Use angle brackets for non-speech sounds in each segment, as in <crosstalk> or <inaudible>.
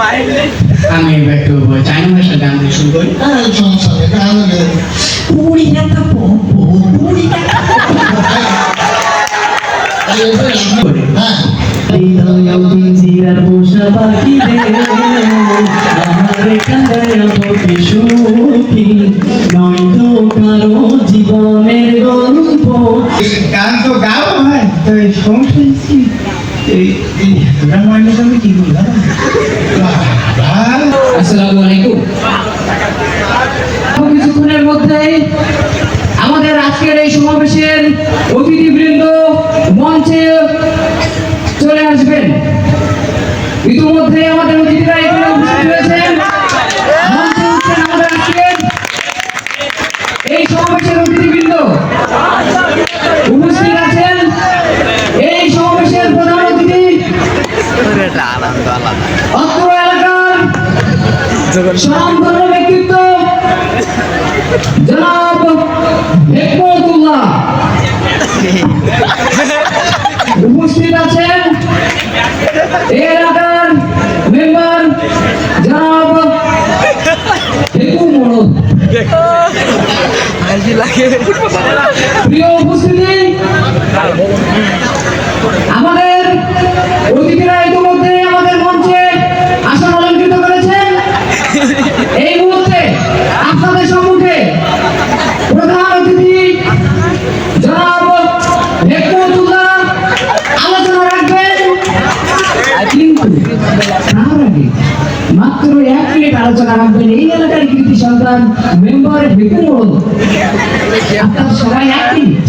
আমি একটু চাইনা ভাষা গান দিয়ে শুরু করি। হ্যাঁ। সমস্যা নেই হ্যাঁ জীবনের গল্প গান তো গাও হয় তো সমস্যা আসসালামু আলাইকুম। কিছুক্ষণের মধ্যে আমাদের আজকের এই সমাবেশের অতিথিবৃন্দ মঞ্চে চলে আসবেন। ইতিমধ্যে আমাদের অতিথিরা এখানে উপস্থিত হয়েছেন মঞ্চে উঠছেন আমাদের আজকের এই সমাবেশের অতিথিবৃন্দ উপস্থিত আছেন এই সমাবেশের প্রধান অতিথি এলাকার স্বনামধন্য ব্যক্তিত্ব জনাব হেকমতুল্লাহ উপস্থিত আছেন এলাকার মেম্বার জনাব হেকু মরদ। প্রিয় উপস্থিতি মেম্বার হেকুমল আপনার সবাই এক মিনিট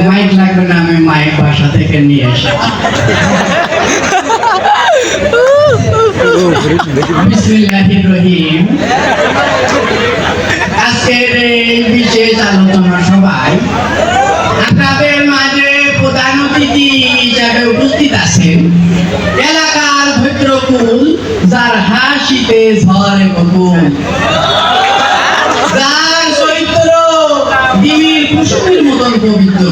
মাইক লাগবে না আমি মাইক বাসা থেকে নিয়ে এসেছি। আজকের এই বিশেষ আলোচনা সবাই আপনাদের মাঝে প্রধান অতিথি হিসাবে উপস্থিত আছেন। এলাকার ভৈত্রকুল যার হাসিতে ঝরে বকুল। যার চরিত্র ডিমির কুসুমের মতন পবিত্র।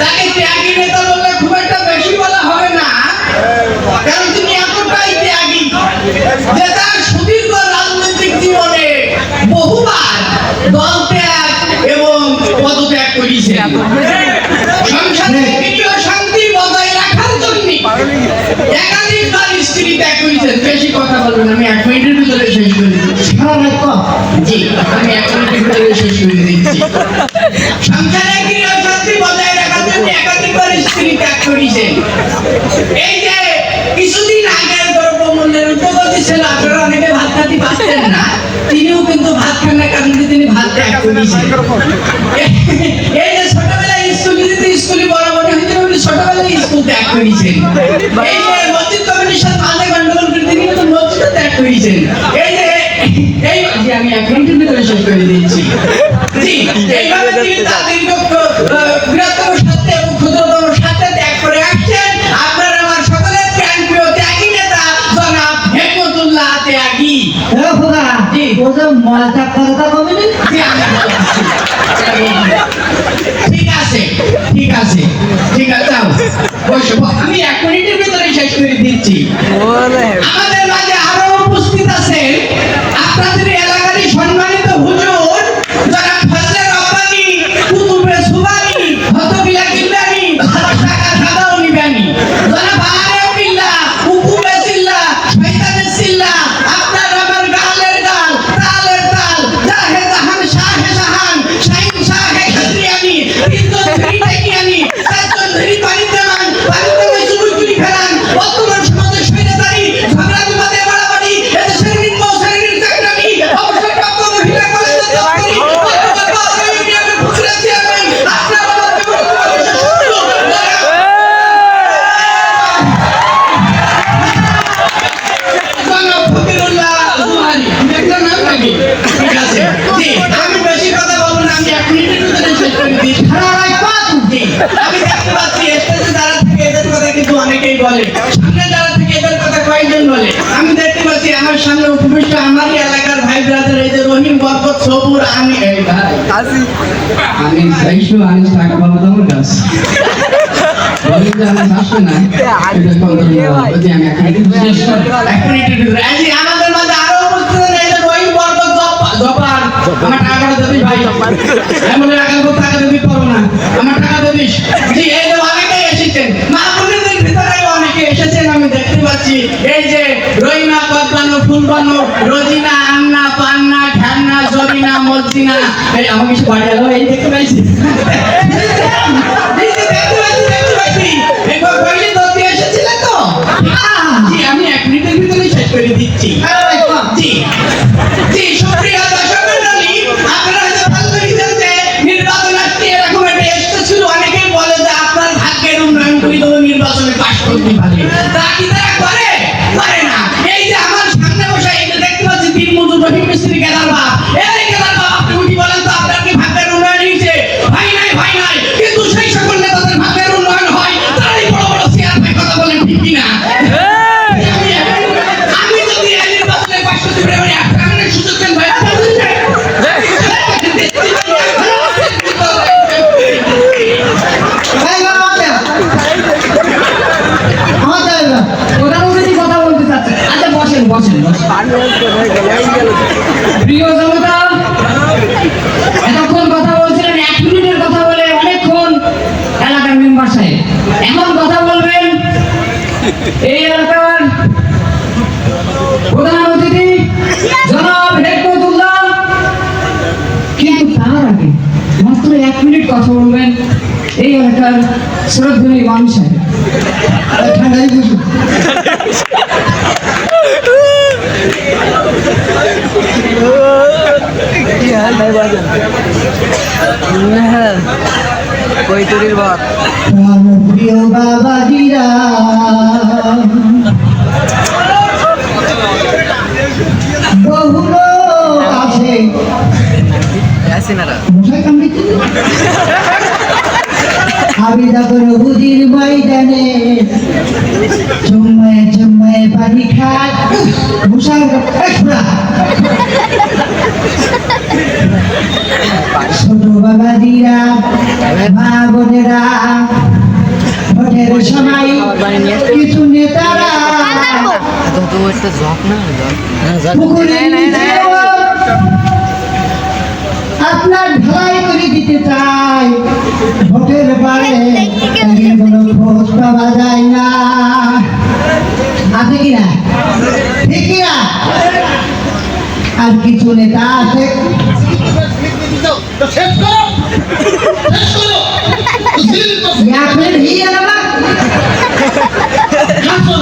তাকে ত্যাগী নেতা বললে খুব একটা বেশি বলা হবে না। কারণ তিনি এতটাই ত্যাগী যে তার সুদীর্ঘ রাজনৈতিক জীবনে বহুবার দল ত্যাগ এবং পদত্যাগ করেছেন। শান্তি বজায় রাখার জন্য। একাধিকবার স্ত্রী ত্যাগ করেছেন। বেশি কথা বলবেন আমি এক মিনিটের ভিতরে শেষ করে দিচ্ছি। জি আমি এক মিনিটের ভিতরে শেষ করে দিচ্ছি। সংসারে গৃহ শান্তি বজায় রাখার জন্য একাধিকবার স্ত্রী ত্যাগ করেছেন। এই যে কিছুদিন আগের দ্রব্যমূল্যের উদ্যোগতি ছিল আপনারা অনেকে ভাত খাতে পারতেন না তিনিও কিন্তু ভাত খান না কারণ তিনি ভাত ত্যাগ করেছেন। ছোটবেলায় স্কুল ত্যাগ করেছেন। এই যে মসজিদ কমিটির সাথে গন্ডগোল করে তিনি কিন্তু মসজিদ ত্যাগ করেছেন। এই যে, এই আমি এক মিনিটের ভিতরে শেষ করে দিচ্ছি। জি, এইভাবে তিনি তার দীর্ঘ ঠিক আছে ঠিক আছে। ঠিক আছে আমি এক মিনিটের ভিতরে শেষ করে দিচ্ছি। আমাদের মাঝে যদি আমি এক মিনিট এক আমাদের মাঝে আরও উপস্থিত আমার টাকাটা দিবি ভাই। আমি বলে টাকা দেবো টাকা দিবি পারব না। আমার টাকা দিবিস জি এই যে অনেকেই এসেছেন। মা বোনেদের ভিতরে অনেকে এসেছেন আমি দেখতে পাচ্ছি। এই যে রহিমা কদবানো ফুলবানো রোজিনা আন্না পান্না ঠান্না জরিনা এই গেল এই দেখতে পাইছি? করে দিচ্ছি। জি। জি সুপ্রিয় দর্শক মণ্ডলী আপনারা হয়তো ভালো জানতে নির্বাচন আসছে এরকম একটা অনেকেই বলে যে আপনার ভাগ্যের উন্নয়ন করে দেবো নির্বাচনে পাশ করতে পারে। এই এলাকার প্রধান অতিথি জনাব হেকমতুল্লাহ। কিন্তু তার আগে মাত্র এক মিনিট কথা বলবেন এই এলাকার শ্রদ্ধনীয় মানুষ সাহেব। ঠান্ডায় বুঝুন। কৈতরির ভাত প্রিয় বাবাজিরা। বহু আমি যখন হুদির ময়দানে চুম্মায় চুম্মায় পানি খাই মশাই ছোট বাবাজিরা মা বোনেরা আপনার ঢালাই করে দিতে চাই। ভোটের বারে কোনো খোঁজ পাওয়া যায় না। আছে কিনা ঠিক কিনা আর কিছু নেতা আছে? শেষ করো। শেষ করো।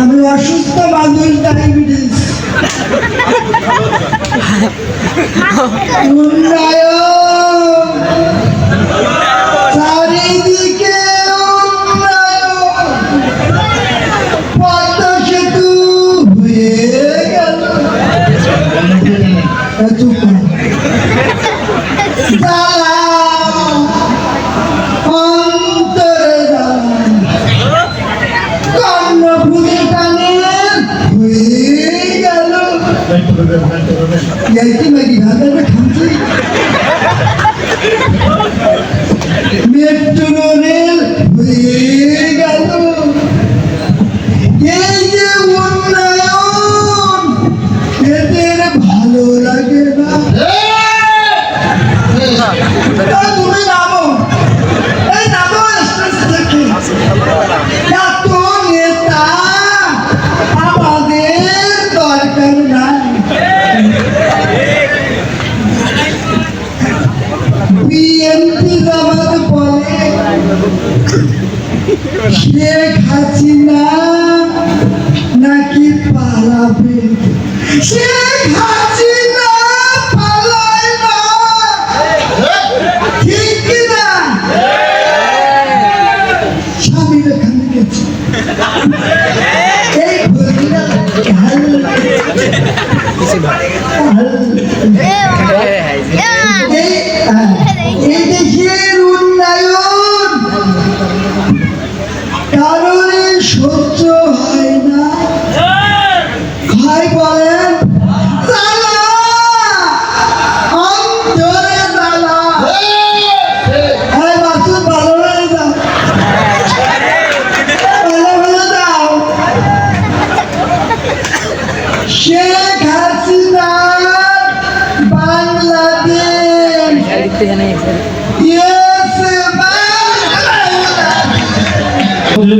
আমি অসুস্থ মানুষ ডায়াবেটিস। <laughs> উন্নয়ন ইয়াইকি মাগি ভাবে খামছি মেট্রো রেল হয়ে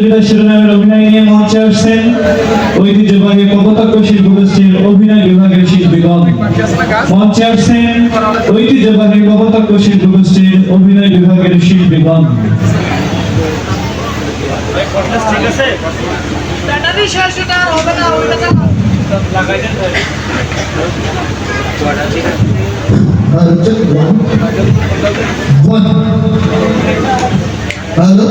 প্রতিযোগিতা শিরোনামের অভিনয় নিয়ে মঞ্চে আসছেন ঐতিহ্যবাহী কপোতাক্ষ শিল্প গোষ্ঠীর অভিনয় বিভাগের শিল্পীগণ। মঞ্চে আসছেন ঐতিহ্যবাহী কপোতাক্ষ শিল্প গোষ্ঠীর অভিনয় বিভাগের শিল্পীগণ। ব্যাটারি শেষ আর হবে না ওইটা চালাও। অনুষ্ঠানে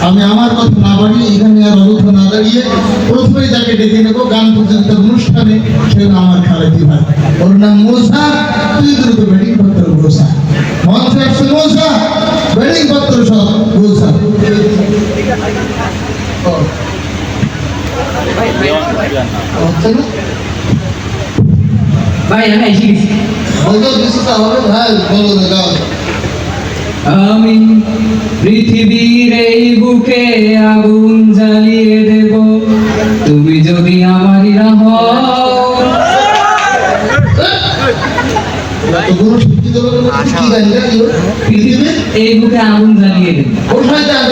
আমি আমার কথা দাঁড়িয়ে প্রথমে যাকে ডেকে নেব গান সে আমার খালেদি ভাই ওর নাম মোসা, তুই দ্রুত ব্যাটিং করতে হবে মোসা মঞ্চে আসছে মোসা ব্যাটিং পত্র সব মোসা ও। হচ্ছে না? ভাই আমি এসে গেছি। ভাই বলো আমি পৃথিবীর এই বুকে আগুন জ্বালিয়ে দেব। তুমি যদি আমারই না হও। এই বুকে আগুন জ্বালিয়ে দেব।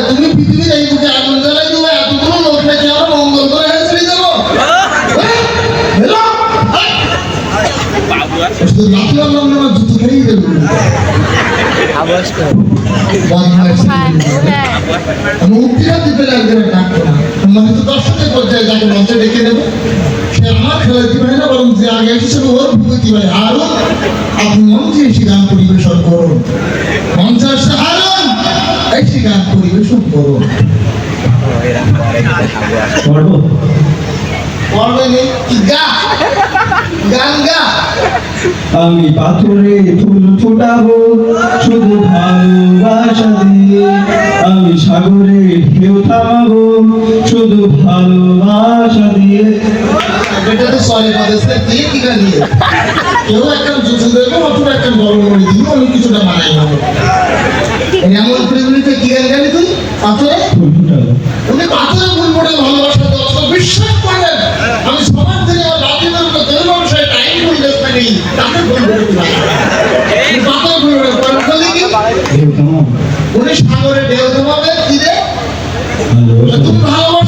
তুমি পৃথিবীর এই বুকে আগুন শুধু না, জুতো খেয়েই দেবে। দিতে লাগবে না। দর্শকের পর্যায়ে যাকে মঞ্চে ডেকে দেবো সে আমার খেলাতে পারে না বরং যে আগে এসেছিল ওর ভূপতি ভাই আরও আপনি মঞ্চে এসে গান পরিবেশন করুন। মঞ্চে আসছে হারুন এসে গান পরিবেশন করুন। পড়বে গা গান গা আমি পাথরে ফুল ফুটাবো শুধু ভালোবাসা দিয়ে। আমি সাগরে ঢেউ থামাবো শুধু ভালোবাসা দিয়ে। এটা তো সরে দিয়ে কি গান নিয়ে? কেউ একটা জুজু দেবো অথবা একটা গরম করে দিব আমি কিছুটা বানাই নেব এমন কি গান গালি তুই? পাথরে? ফুল ফুটাবো। উনি পাথরে ফুল ভালোবাসা দর্শক বিশ্বাস করেন নেই তাকে কি? উনি সাগরে ঢেউ কি তুমি ভালো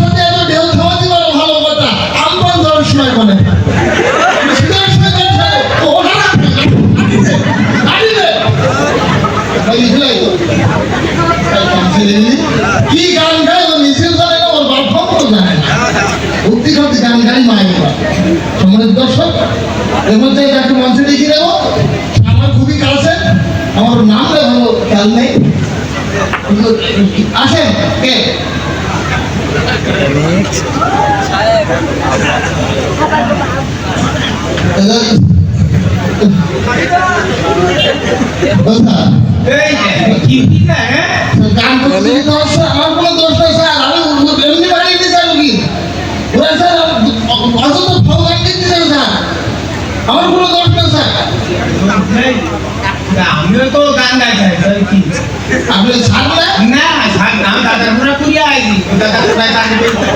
আপনি ছাড়লে না ছাড় নাম দাদার পুরা পুরিয়া আইছি দাদা পুরা গান গাইছে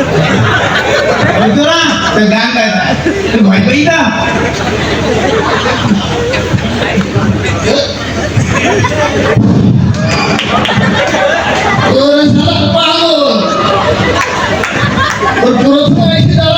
ওই তো না তো গান গাইছে ভয় পাই না ওরে শালা পাগল ওর প্রথম এসে দাঁড়ালে বৃষ্টির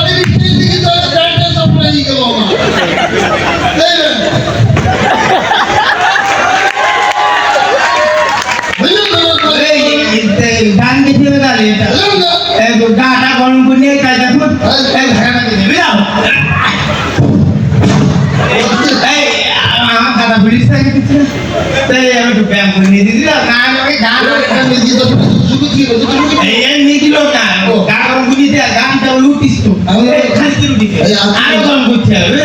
এই দিল না গান গরম করে দিয়ে গানটা লুটিস তো খালি লুটিস আরও গরম করতে হবে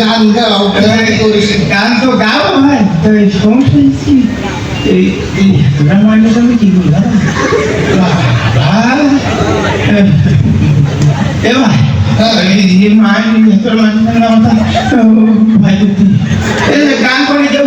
গান গাও গান গান তো গাও ভাই তো সমস্যা কি? এই গান মানে আমি কি বলব এ এই মান তোর মান না ভাই গান করে যাও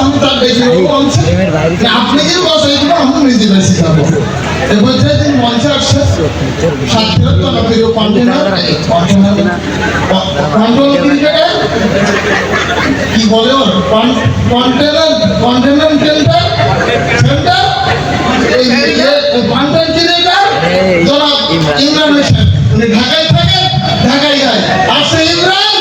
আমি তার বেশি বলছি আপনি যে বস আমি নিজে বেশি খাব এবার যে দিন মঞ্চে আসছে সাতটা তো আমাকে কন্টেনার কন্টেনার কন্ট্রোল ক্রিকেটার কি বলে ওর? কন্টেনার কন্টেনার সেন্টার সেন্টার এই জনাব ইমরান। হোসেন। উনি ঢাকায় থাকে ঢাকায় যায়। আসছে ইমরান?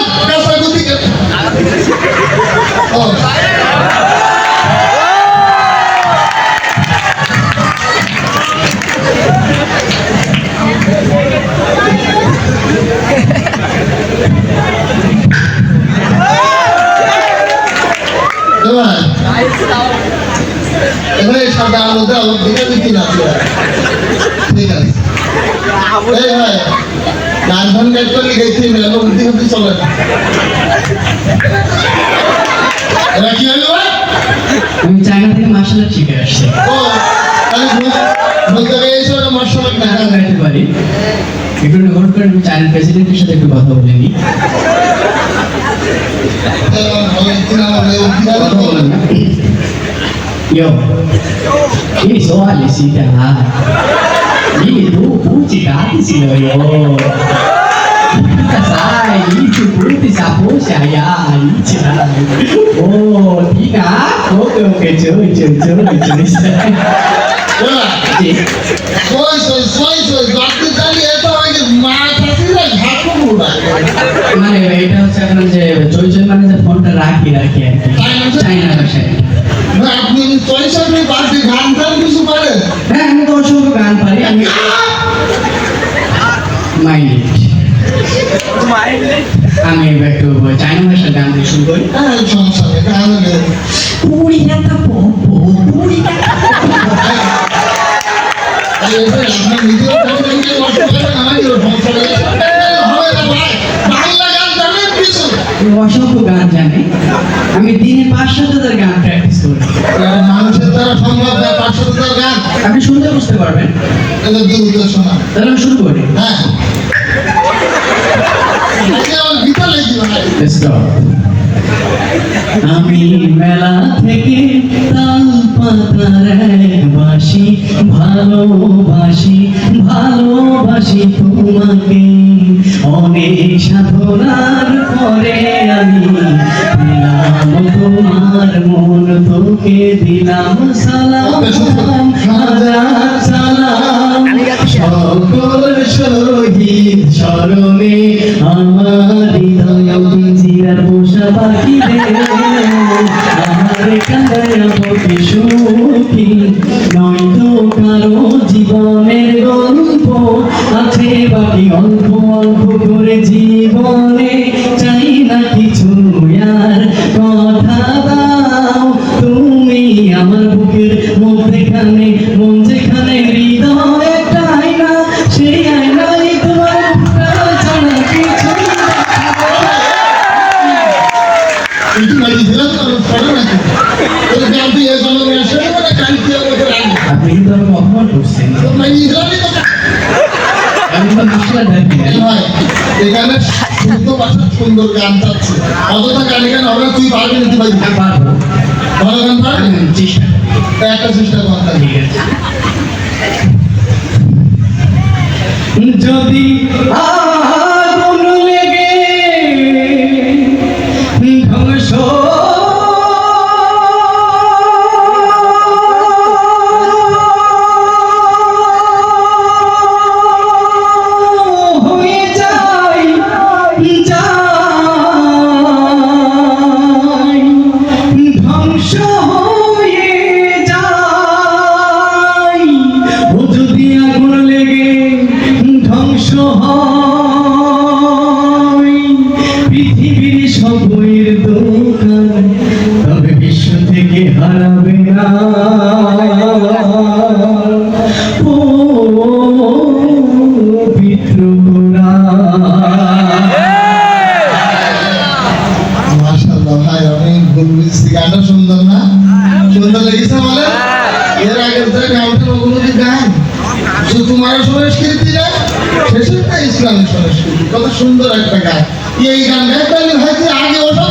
চলে না এবার কি হলো? আমি চায়না থেকে মার্শাল আর্ট শিখে আসছি ও তাহলে বলতে হবে এই সব মশলা না গাইতে পারি একটু রেকর্ড করে আমি চায়নার প্রেসিডেন্টের সাথে একটু কথা বলে নিই কথা বলেন না Yo, ini soal sih dah. Ini tu putih kaki sih yo. Kita say, itu putih sapu saya, itu lah. Oh, tiga, oke oke cuy cuy cuy cuy. সই সই সই সই গাড়ি চালিয়ে এত আগে মা চাষিরা ঘাটু উড়ায় মানে এটা হচ্ছে এখন যে চই চই মানে যে ফোনটা রাখি রাখি আর কি চাইনা ভাষায় না, আপনি পয়সা নিয়ে বাড়তি গান টান কিছু পারেন হ্যাঁ আমি তো অসংখ্য গান পারি আমি মাইন্ড আমি এবার একটু চাইনা ভাষার গান দিয়ে শুরু করি অসংখ্য গান জানি আমি দিনে পাঁচশো হাজার গান প্র্যাকটিস করি মানুষের দ্বারা সম্ভব না পাঁচশো টাকার গান আপনি শুনতে বুঝতে পারবেন তাহলে আমি শুরু করি হ্যাঁ আমি মেলা থেকে তাল পাতার বাসি ভালোবাসি ভালোবাসি তোমাকে। অনেক সাধনার পরে আমি দিলাম তোমার মন তোকে দিলাম সালাম। হাজার সালাম। সকল শহীদ স্মরণে পাখি রে আমার কান্দায় পথে সুখী নয়তো কারও জীবনের গল্প আছে বাকি অল্প অল্প করে জীবনে। এখানে শুদ্ধ ভাষা সুন্দর গান চাচ্ছে অযথা গান এখানে হবে তুই পারবি না তুই ভাই পারব। ভালো গান পারবি? চেষ্টা একটা চেষ্টা করতে যদি লেগেছে বলে? এর আগের ওগুলো গান শুধু তোমার সংস্কৃতি না? শেষেরটা ইসলামের সংস্কৃতি? কত সুন্দর একটা গান। এই গান গাইতে হলে আগে ওসব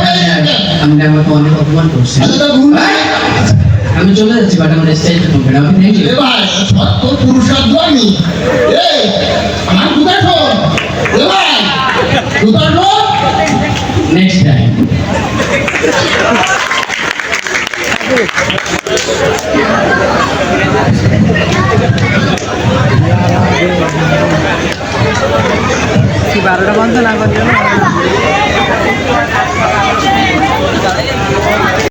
আমি আমাকে অনেক অপমান আচ্ছা আমি চলে যাচ্ছি বাট আমার স্টাইলটা কমপ্লিট আমি। পুরুষার্থ আমার কোথায় শোন। কোথায় শোন। নেক্সট টাইম কি বারোটা বন্ধ না করলে